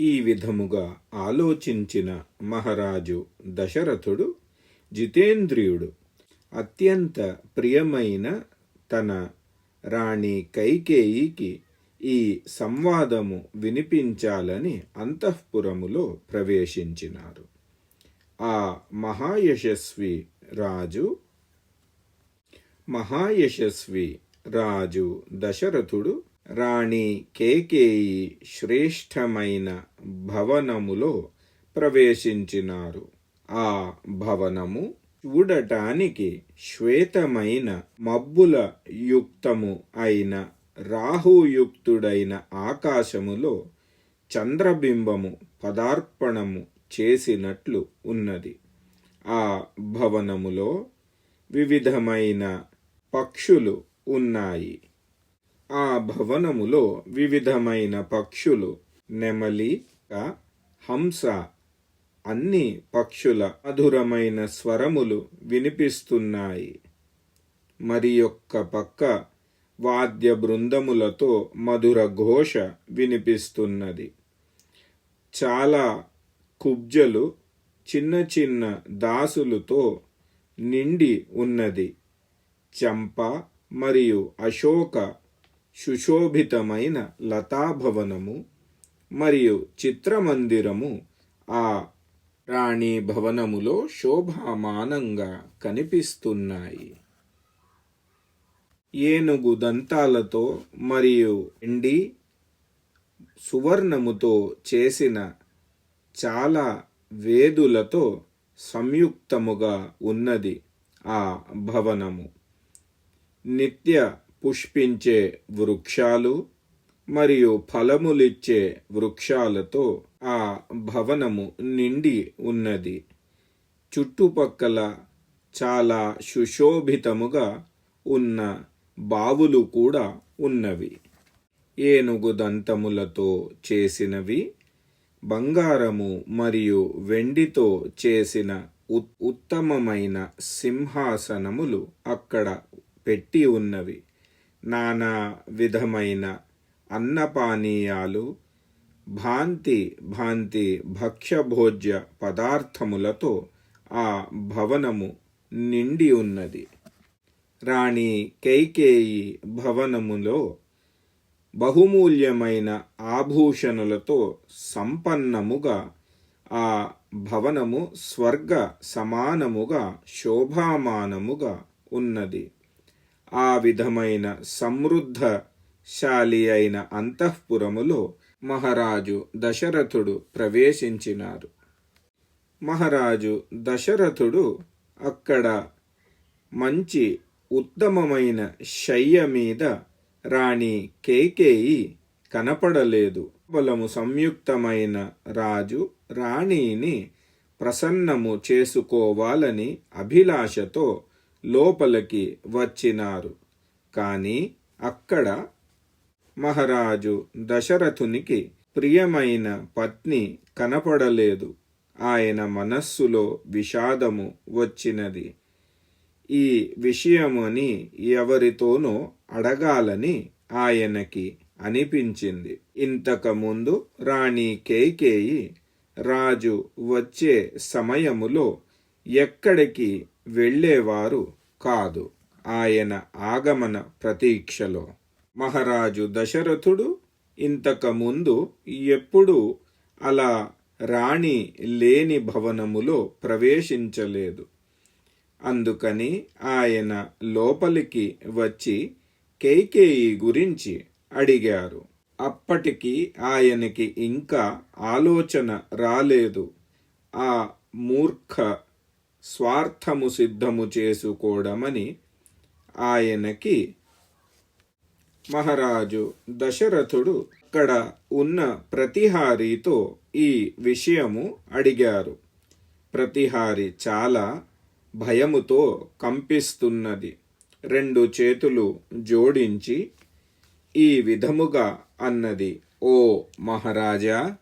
ఈ విధముగా ఆలోచించిన మహారాజు దశరథుడు జితేంద్రియుడు అత్యంత ప్రియమైన తన రాణి కైకేయికి ఈ సంవాదము వినిపించాలని అంతఃపురములో ప్రవేశించినారు. ఆ మహాయశస్వి రాజు మహాయశస్వి రాజు దశరథుడు రాణి కేకేయి శ్రేష్టమైన భవనములో ప్రవేశించినారు. ఆ భవనము చూడటానికి శ్వేతమైన మబ్బుల యుక్తము అయిన రాహుయుక్తుడైన ఆకాశములో చంద్రబింబము పదార్పణము చేసినట్లు ఉన్నది. ఆ భవనములో వివిధమైన పక్షులు ఉన్నాయి. ఆ భవనములో వివిధమైన పక్షులు నెమలి హంస అన్ని పక్షుల మధురమైన స్వరములు వినిపిస్తున్నాయి. మరి యొక్క పక్క వాద్య బృందములతో మధుర ఘోష వినిపిస్తున్నది. చాలా కుబ్జలు చిన్న చిన్న దాసులతో నిండి ఉన్నది. చంప మరియు అశోక సుశోభితమైన లతాభవనము మరియు చిత్రమందిరము ఆ రాణి భవనములో శోభామానంగా కనిపిస్తున్నాయి. ఏనుగు దంతాలతో మరియు ఎండి సువర్ణముతో చేసిన చాలా వేదులతో సంయుక్తముగా ఉన్నది ఆ భవనము. నిత్య పుష్పించే వృక్షాలు మరియు ఫలములిచ్చే వృక్షాలతో ఆ భవనము నిండి ఉన్నది. చుట్టుపక్కల చాలా సుశోభితముగా ఉన్న బావులు కూడా ఉన్నవి. ఏనుగు దంతములతో చేసినవి బంగారము మరియు వెండితో చేసిన ఉత్తమమైన సింహాసనములు అక్కడ పెట్టి ఉన్నవి. నానా విధమైన అన్నపానీయాలు భాంతి భాంతి భక్ష్యభోజ్య పదార్థములతో ఆ భవనము నిండి ఉన్నది. రాణి కైకేయి భవనములో బహుమూల్యమైన ఆభూషణులతో సంపన్నముగా ఆ భవనము స్వర్గ సమానముగా శోభామానముగా ఉన్నది. ఆ విధమైన సమృద్ధశాలి అయిన అంతఃపురములో మహారాజు దశరథుడు ప్రవేశించినారు. మహారాజు దశరథుడు అక్కడ మంచి ఉత్తమమైన శయ్య మీద రాణి కేకేయి కనపడలేదు. బలము సంయుక్తమైన రాజు రాణిని ప్రసన్నము చేసుకోవాలని అభిలాషతో లోపలికి వచ్చినారు. కానీ అక్కడ మహారాజు దశరథునికి ప్రియమైన పత్ని కనపడలేదు. ఆయన మనస్సులో విషాదము వచ్చినది. ఈ విషయముని ఎవరితోనో అడగాలని ఆయనకి అనిపించింది. ఇంతకుముందు రాణి కేకేయి రాజు వచ్చే సమయములో ఎక్కడికి వెళ్ళేవారు కాదు. ఆయన ఆగమన ప్రతీక్షలో. మహారాజు దశరథుడు ఇంతకుముందు ఎప్పుడూ అలా రాణి లేని భవనములో ప్రవేశించలేదు. అందుకని ఆయన లోపలికి వచ్చి కేకేయి గురించి అడిగారు. అప్పటికి ఆయనకి ఇంకా ఆలోచన రాలేదు. ఆ మూర్ఖ స్వార్థము సిద్ధము చేసుకోవడమని ఆయనకి మహారాజు దశరథుడు అక్కడ ఉన్న ప్రతిహారితో ఈ విషయము అడిగారు. ప్రతిహారి చాలా భయముతో కంపిస్తున్నది. రెండు చేతులు జోడించి ఈ విధముగా అన్నది ఓ మహారాజా